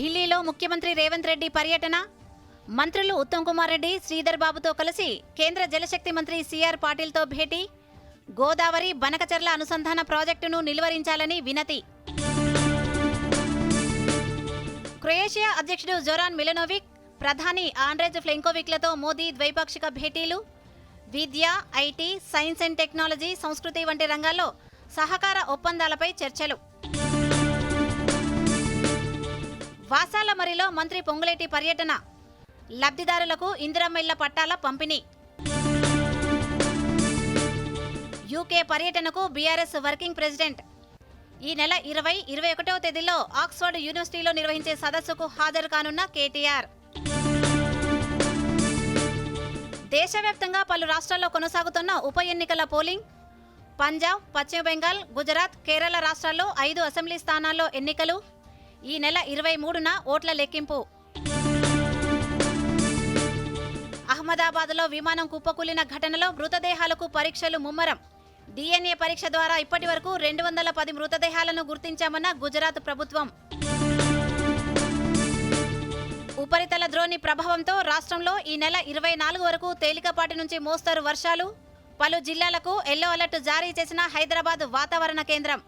ఢిల్లీలో ముఖ్యమంత్రి రేవంత్ రెడ్డి పర్యటన. మంత్రులు ఉత్తమ్ కుమార్ రెడ్డి శ్రీధర్ బాబుతో కలిసి కేంద్ర జలశక్తి మంత్రి సిఆర్ పాటిల్తో భేటీ. గోదావరి బనకచర్ల అనుసంధాన ప్రాజెక్టును నిలువరించాలని వినతి. క్రొయేషియా అధ్యక్షుడు జొరాన్ మిలనోవిక్ ప్రధాని ఆండ్రేజ్ ఫ్లెంకోవిక్లతో మోదీ ద్వైపాక్షిక భేటీలు. విద్య ఐటీ సైన్స్ అండ్ టెక్నాలజీ సంస్కృతి వంటి రంగాల్లో సహకార ఒప్పందాలపై చర్చలు. కన్యాకుమారిలో మంత్రి పొంగులేటి పర్యటన. లబ్ధిదారులకు ఇందిరమ్మ ఇళ్ళ పట్టాల పంపిణీ. యూకే పర్యటనకు బీఆర్ఎస్ వర్కింగ్ ప్రెసిడెంట్. ఈ నెల ఇరవై ఇరవై ఒకటవ తేదీలో ఆక్స్ఫర్డ్ యూనివర్సిటీలో నిర్వహించే సదస్సుకు హాజరు కానున్న కేటీఆర్. దేశవ్యాప్తంగా పలు రాష్ట్రాల్లో కొనసాగుతున్న ఉప ఎన్నికల పోలింగ్. పంజాబ్ పశ్చిమ బెంగాల్ గుజరాత్ కేరళ రాష్ట్రాల్లో ఐదు అసెంబ్లీ స్థానాల్లో ఎన్నికలు. ఈ నెల ఇరవై మూడున ఓట్ల లెక్కింపు. అహ్మదాబాద్లో విమానం కుప్పకూలిన ఘటనలో మృతదేహాలకు పరీక్షలు ముమ్మరం. డిఎన్ఏ పరీక్ష ద్వారా ఇప్పటి వరకు రెండు వందల పది మృతదేహాలను గుర్తించామన్న గుజరాత్ ప్రభుత్వం. ఉపరితల ద్రోణి ప్రభావంతో రాష్ట్రంలో ఈ నెల ఇరవై నాలుగు వరకు తేలికపాటి నుంచి మోస్తరు వర్షాలు. పలు జిల్లాలకు ఎల్లో అలర్ట్ జారీ చేసిన హైదరాబాద్ వాతావరణ కేంద్రం.